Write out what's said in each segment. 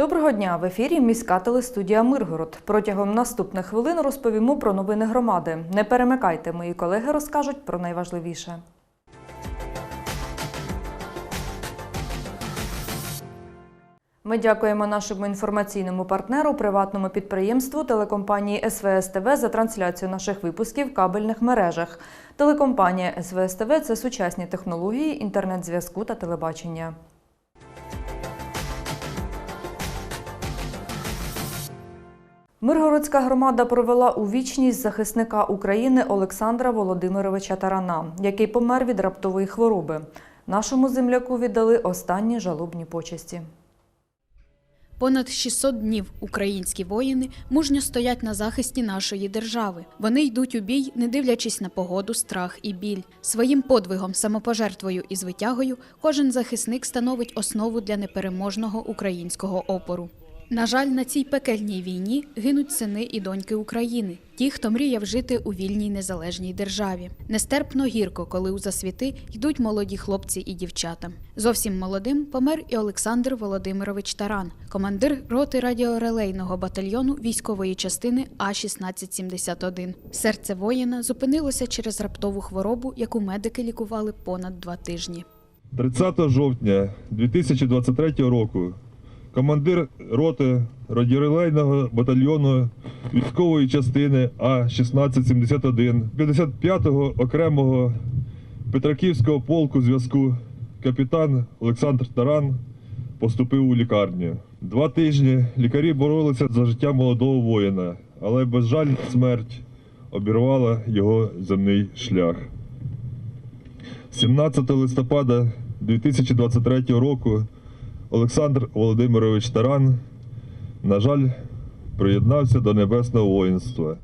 Доброго дня! В ефірі міська телестудія Миргород. Протягом наступних хвилин розповімо про новини громади. Не перемикайте, мої колеги розкажуть про найважливіше. Ми дякуємо нашому інформаційному партнеру, приватному підприємству телекомпанії СВС ТВ за трансляцію наших випусків в кабельних мережах. Телекомпанія СВС ТВ – це сучасні технології інтернет-зв'язку та телебачення. Миргородська громада провела у вічність захисника України Олександра Володимировича Тарана, який помер від раптової хвороби. Нашому земляку віддали останні жалобні почесті. Понад 600 днів українські воїни мужньо стоять на захисті нашої держави. Вони йдуть у бій, не дивлячись на погоду, страх і біль. Своїм подвигом, самопожертвою і звитягою кожен захисник становить основу для непереможного українського опору. На жаль, на цій пекельній війні гинуть сини і доньки України, ті, хто мріяв жити у вільній незалежній державі. Нестерпно гірко, коли у засвіти йдуть молоді хлопці і дівчата. Зовсім молодим помер і Олександр Володимирович Таран, командир роти радіорелейного батальйону військової частини А-1671. Серце воїна зупинилося через раптову хворобу, яку медики лікували понад два тижні. 30 жовтня 2023 року командир роти радіорелейного батальйону військової частини А-1671 55-го окремого Петраківського полку зв'язку капітан Олександр Таран поступив у лікарню. Два тижні лікарі боролися за життя молодого воїна, але безжальна смерть обірвала його земний шлях. 17 листопада 2023 року Олександр Володимирович Таран, на жаль, приєднався до небесного воїнства.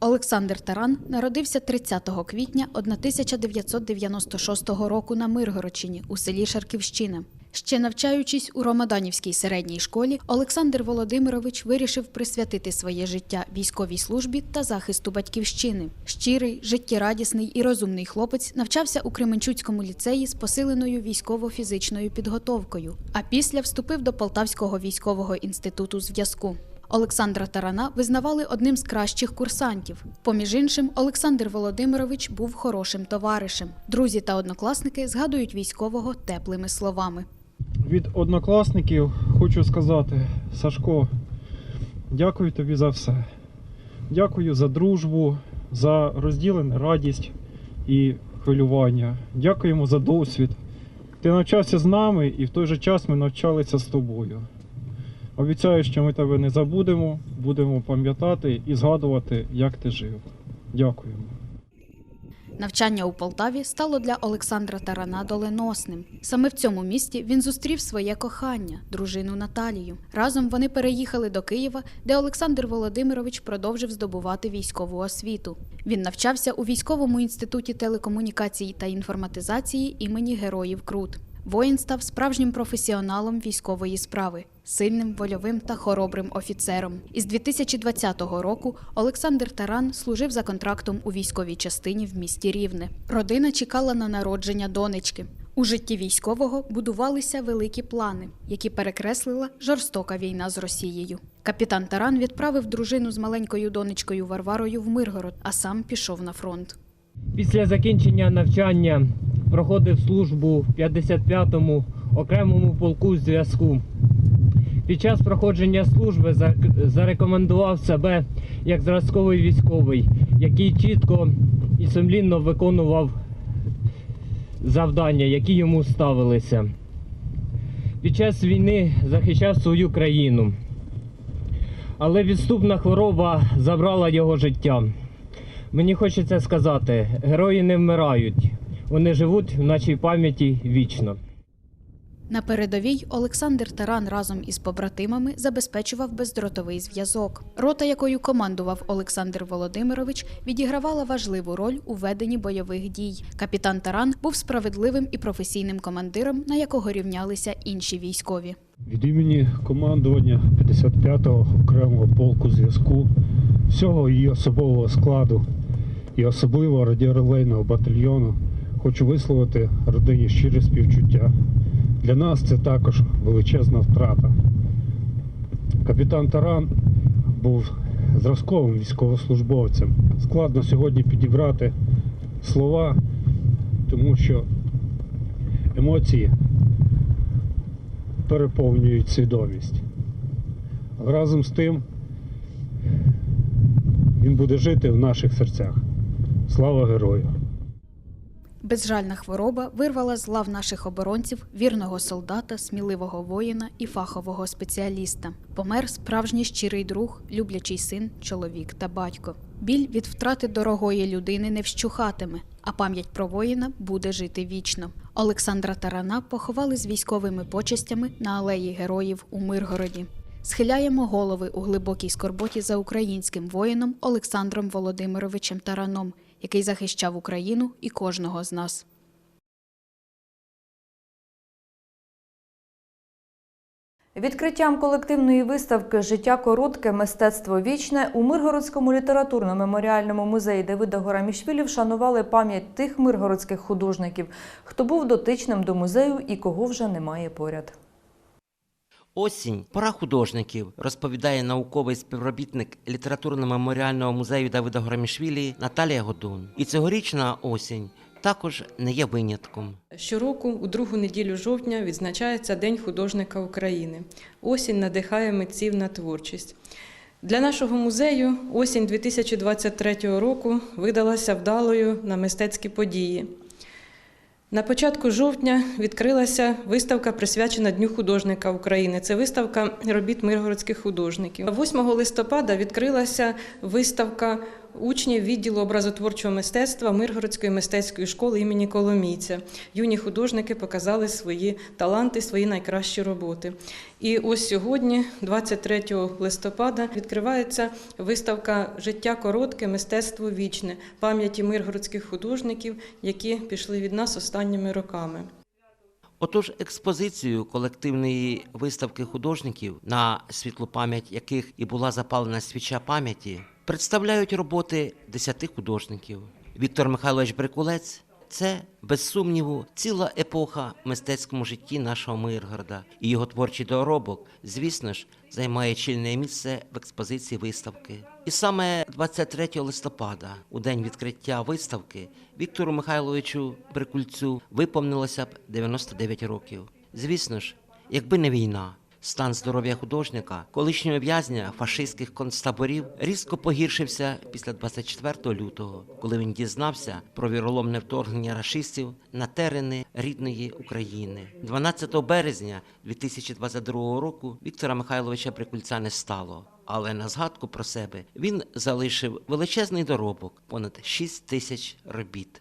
Олександр Таран народився 30 квітня 1996 року на Миргородщині у селі Шарківщина. Ще навчаючись у Ромаданівській середній школі, Олександр Володимирович вирішив присвятити своє життя військовій службі та захисту батьківщини. Щирий, життєрадісний і розумний хлопець навчався у Кременчуцькому ліцеї з посиленою військово-фізичною підготовкою, а після вступив до Полтавського військового інституту зв'язку. Олександра Тарана визнавали одним з кращих курсантів. Поміж іншим, Олександр Володимирович був хорошим товаришем. Друзі та однокласники згадують військового теплими словами. Від однокласників хочу сказати, Сашко, дякую тобі за все. Дякую за дружбу, за розділену радість і хвилювання. Дякуємо за досвід. Ти навчався з нами і в той же час ми навчалися з тобою. Обіцяю, що ми тебе не забудемо, будемо пам'ятати і згадувати, як ти жив. Дякуємо. Навчання у Полтаві стало для Олександра Тарана доленосним. Саме в цьому місті він зустрів своє кохання, дружину Наталію. Разом вони переїхали до Києва, де Олександр Володимирович продовжив здобувати військову освіту. Він навчався у військовому інституті телекомунікації та інформатизації імені Героїв Крут. Воїн став справжнім професіоналом військової справи, сильним, вольовим та хоробрим офіцером. Із 2020 року Олександр Таран служив за контрактом у військовій частині в місті Рівне. Родина чекала на народження донечки. У житті військового будувалися великі плани, які перекреслила жорстока війна з Росією. Капітан Таран відправив дружину з маленькою донечкою Варварою в Миргород, а сам пішов на фронт. Після закінчення навчання проходив службу в 55-му окремому полку зв'язку. Під час проходження служби зарекомендував себе як зразковий військовий, який чітко і сумлінно виконував завдання, які йому ставилися. Під час війни захищав свою країну. Але відступна хвороба забрала його життя. Мені хочеться сказати, герої не вмирають, вони живуть в нашій пам'яті вічно. На передовій Олександр Таран разом із побратимами забезпечував бездротовий зв'язок. Рота, якою командував Олександр Володимирович, відігравала важливу роль у веденні бойових дій. Капітан Таран був справедливим і професійним командиром, на якого рівнялися інші військові. Від імені командування 55-го окремого полку зв'язку, всього її особового складу і особливо радіорелейного батальйону хочу висловити родині щире співчуття. Для нас це також величезна втрата. Капітан Таран був зразковим військовослужбовцем. Складно сьогодні підібрати слова, тому що емоції переповнюють свідомість. Разом з тим він буде жити в наших серцях. Слава герою! Безжальна хвороба вирвала з лав наших оборонців вірного солдата, сміливого воїна і фахового спеціаліста. Помер справжній щирий друг, люблячий син, чоловік та батько. Біль від втрати дорогої людини не вщухатиме, а пам'ять про воїна буде жити вічно. Олександра Тарана поховали з військовими почестями на алеї героїв у Миргороді. Схиляємо голови у глибокій скорботі за українським воїном Олександром Володимировичем Тараном, який захищав Україну і кожного з нас. Відкриттям колективної виставки Життя коротке, мистецтво вічне у Миргородському літературно-меморіальному музеї Давида Горамішвілі вшанували пам'ять тих миргородських художників, хто був дотичним до музею і кого вже немає поряд. Осінь пора художників, розповідає науковий співробітник літературно-меморіального музею Давида Громішвілі Наталія Годун. І цьогорічна осінь також не є винятком. Щороку, у другу неділю жовтня, відзначається День художника України. Осінь надихає митців на творчість. Для нашого музею осінь 2023 року видалася вдалою на мистецькі події. На початку жовтня відкрилася виставка, присвячена Дню художника України. Це виставка робіт миргородських художників. 8 листопада відкрилася виставка учнів відділу образотворчого мистецтва Миргородської мистецької школи імені Коломійця. Юні художники показали свої таланти, свої найкращі роботи. І ось сьогодні, 23 листопада, відкривається виставка Життя коротке, мистецтво вічне пам'яті миргородських художників, які пішли від нас останніми роками. Отож, експозицію колективної виставки художників, на світлу пам'ять яких і була запалена свіча пам'яті, представляють роботи десяти художників. Віктор Михайлович Брикулець це, без сумніву, ціла епоха в мистецькому житті нашого Миргорода. І його творчий доробок, звісно ж, займає чільне місце в експозиції виставки. І саме 23 листопада, у день відкриття виставки, Віктору Михайловичу Брикульцю виповнилося б 99 років. Звісно ж, якби не війна, стан здоров'я художника, колишнього в'язня фашистських концтаборів, різко погіршився після 24 лютого, коли він дізнався про віроломне вторгнення рашистів на терени рідної України. 12 березня 2022 року Віктора Михайловича Прикульця не стало. Але на згадку про себе він залишив величезний доробок понад 6 тисяч робіт.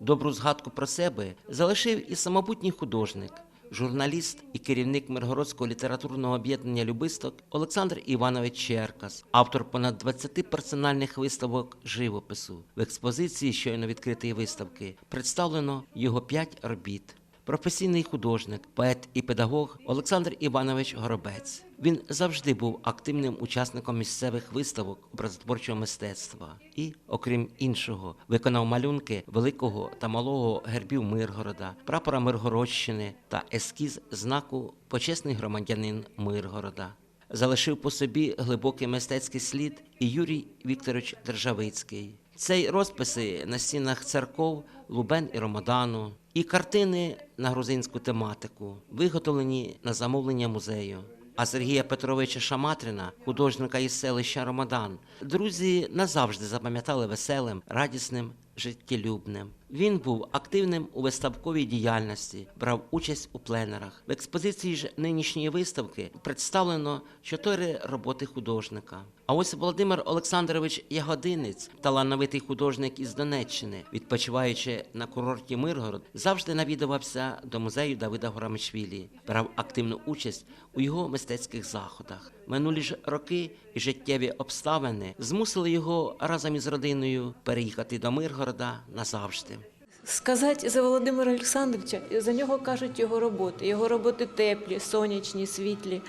Добру згадку про себе залишив і самобутній художник, журналіст і керівник Миргородського літературного об'єднання Любисток Олександр Іванович Черкас, автор понад 20 персональних виставок живопису. В експозиції щойно відкритої виставки представлено його п'ять робіт. Професійний художник, поет і педагог Олександр Іванович Горобець. Він завжди був активним учасником місцевих виставок образотворчого мистецтва і, окрім іншого, виконав малюнки великого та малого гербів Миргорода, прапора Миргородщини та ескіз знаку Почесний громадянин Миргорода. Залишив по собі глибокий мистецький слід і Юрій Вікторович Державицький. Це й розписи на стінах церков Лубен і Ромадану, і картини на грузинську тематику, виготовлені на замовлення музею. А Сергія Петровича Шаматрина, художника із селища Ромадан, друзі назавжди запам'ятали веселим, радісним, життєлюбним. Він був активним у виставковій діяльності, брав участь у пленерах. В експозиції ж нинішньої виставки представлено чотири роботи художника. А ось Володимир Олександрович Ягодинець, талановитий художник із Донеччини, відпочиваючи на курорті Миргород, завжди навідувався до музею Давида Горамишвілі, брав активну участь у його мистецьких заходах. Минулі ж роки і життєві обставини змусили його разом із родиною переїхати до Миргорода назавжди. Сказати за Володимира Олександровича, за нього кажуть його роботи. Його роботи теплі, сонячні, світлі.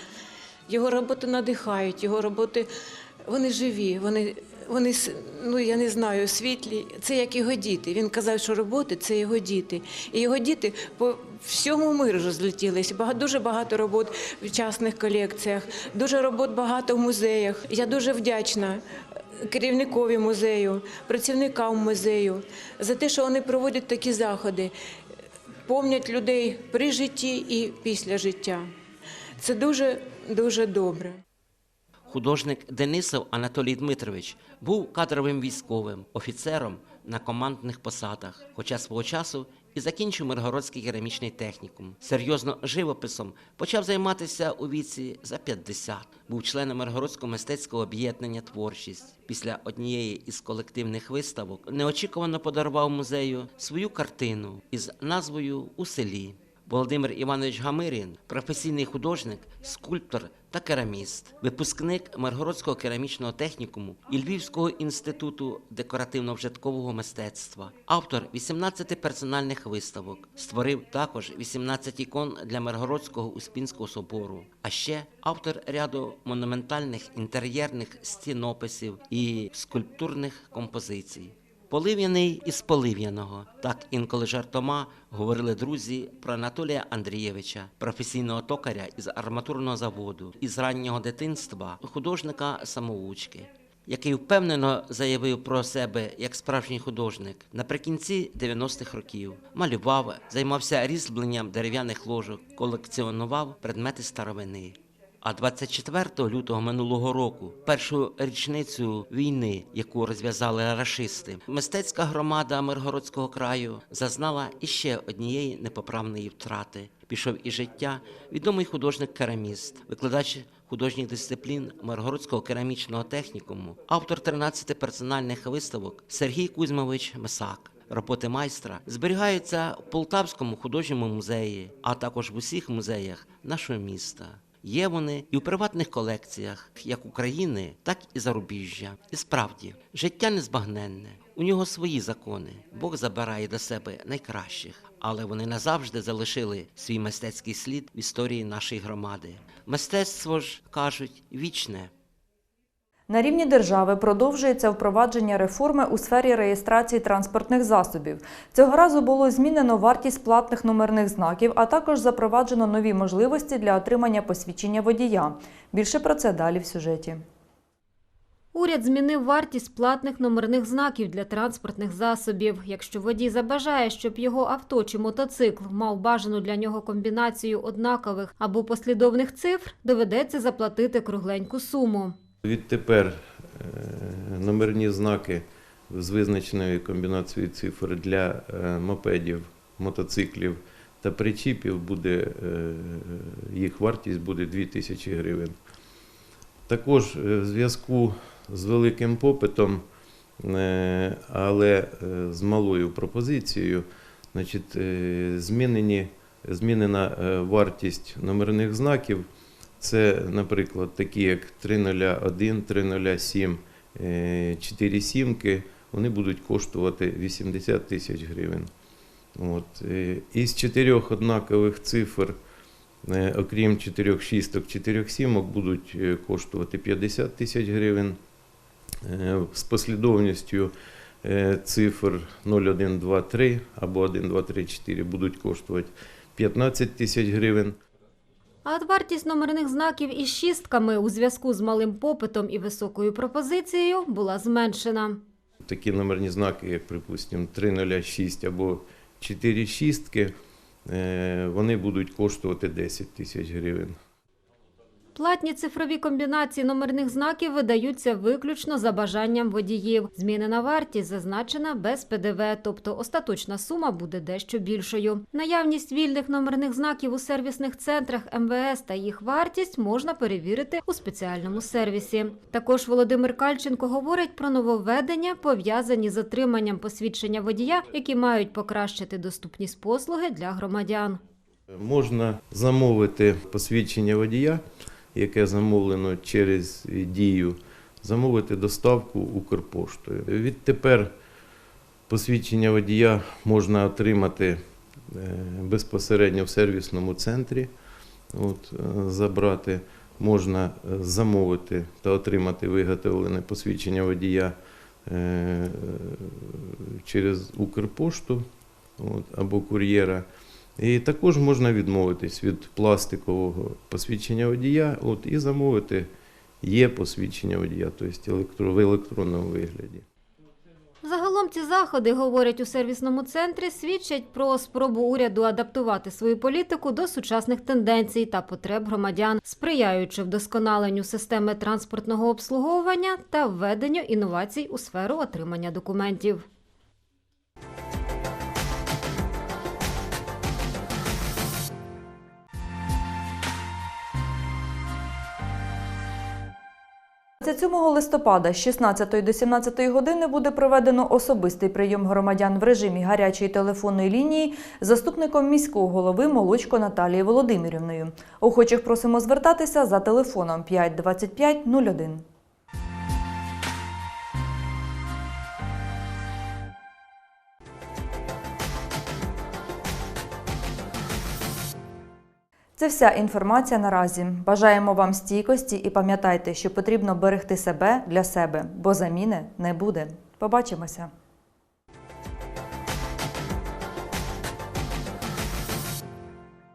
Його роботи надихають, його роботи вони живі, вони, вони ну я не знаю, світлі. Це як його діти. Він казав, що роботи це його діти. І його діти по- всьому миру розлетілися. Багато, дуже багато робот в частних колекціях, дуже робот багато в музеях. Я дуже вдячна керівникові музею, працівникам музею за те, що вони проводять такі заходи, помнять людей при житті і після життя. Це дуже дуже добре. Художник Денисов Анатолій Дмитрович був кадровим військовим, офіцером на командних посадах, хоча свого часу і закінчив Миргородський керамічний технікум. Серйозно живописом почав займатися у віці за 50. Був членом Миргородського мистецького об'єднання Творчість. Після однієї із колективних виставок неочікувано подарував музею свою картину із назвою У селі. Володимир Іванович Гамирін професійний художник, скульптор та кераміст, випускник Миргородського керамічного технікуму і Львівського інституту декоративно-вжиткового мистецтва, автор 18 персональних виставок, створив також 18 ікон для Миргородського Успінського собору, а ще автор ряду монументальних інтер'єрних стінописів і скульптурних композицій. Полив'яний із полив'яного. Так інколи жартома говорили друзі про Анатолія Андрійовича, професійного токаря із арматурного заводу, із раннього дитинства художника самоучки, який впевнено заявив про себе як справжній художник наприкінці 90-х років. Малював, займався різьбленням дерев'яних ложок, колекціонував предмети старовини. А 24 лютого минулого року, першу річницю війни, яку розв'язали рашисти, мистецька громада Миргородського краю зазнала іще однієї непоправної втрати. Пішов із життя відомий художник-кераміст, викладач художніх дисциплін Миргородського керамічного технікуму, автор 13 персональних виставок Сергій Кузьмович Месак. Роботи майстра зберігаються в Полтавському художньому музеї, а також в усіх музеях нашого міста. Є вони і у приватних колекціях як України, так і зарубіжжя. І справді, життя незбагненне. У нього свої закони. Бог забирає до себе найкращих, але вони назавжди залишили свій мистецький слід в історії нашої громади. Мистецтво ж кажуть вічне. На рівні держави продовжується впровадження реформи у сфері реєстрації транспортних засобів. Цього разу було змінено вартість платних номерних знаків, а також запроваджено нові можливості для отримання посвідчення водія. Більше про це далі в сюжеті. Уряд змінив вартість платних номерних знаків для транспортних засобів. Якщо водій забажає, щоб його авто чи мотоцикл мав бажану для нього комбінацію однакових або послідовних цифр, доведеться заплатити кругленьку суму. Відтепер е, номерні знаки з визначеною комбінацією цифр для е, мопедів, мотоциклів та причіпів буде е, їх вартість буде 2000 гривень. Також в зв'язку з великим попитом, але з малою пропозицією, значить, змінені, змінена вартість номерних знаків. Це, наприклад, такі як 301, 307, 4 сімки, вони будуть коштувати 80 тисяч гривень. От. е, Із чотирьох однакових цифр, е, окрім чотирьох шісток, чотирьох сімок, будуть е, коштувати 50 тисяч гривень. З послідовністю цифр 01, 2, 3 або 1, 2, 3, 4 будуть коштувати 15 тисяч гривень. А от вартість номерних знаків із шістками у зв'язку з малим попитом і високою пропозицією була зменшена. такі номерні знаки, як, припустимо, 306 або 4 шістки, е, вони будуть коштувати 10 тисяч гривень. Платні цифрові комбінації номерних знаків видаються виключно за бажанням водіїв. Змінена вартість зазначена без ПДВ, тобто остаточна сума буде дещо більшою. Наявність вільних номерних знаків у сервісних центрах МВС та їх вартість можна перевірити у спеціальному сервісі. Також Володимир Кальченко говорить про нововведення, пов'язані з отриманням посвідчення водія, які мають покращити доступність послуги для громадян. Можна замовити посвідчення водія, яке замовлено через дію, замовити доставку Укрпоштою. Відтепер посвідчення водія можна отримати е, безпосередньо в сервісному центрі. От, е, забрати, можна е, замовити та отримати виготовлене посвідчення водія через Укрпошту от, або кур'єра. І також можна відмовитись від пластикового посвідчення водія от, і замовити є посвідчення водія, тобто в електронному вигляді. Загалом ці заходи, говорять у сервісному центрі, свідчать про спробу уряду адаптувати свою політику до сучасних тенденцій та потреб громадян, сприяючи вдосконаленню системи транспортного обслуговування та введенню інновацій у сферу отримання документів. – 27 листопада з 16 до 17 години буде проведено особистий прийом громадян в режимі гарячої телефонної лінії заступником міського голови Молочко Наталії Володимирівною. Охочих просимо звертатися за телефоном 5 25 01. Це вся інформація наразі. Бажаємо вам стійкості і пам'ятайте, що потрібно берегти себе для себе, бо заміни не буде. Побачимося!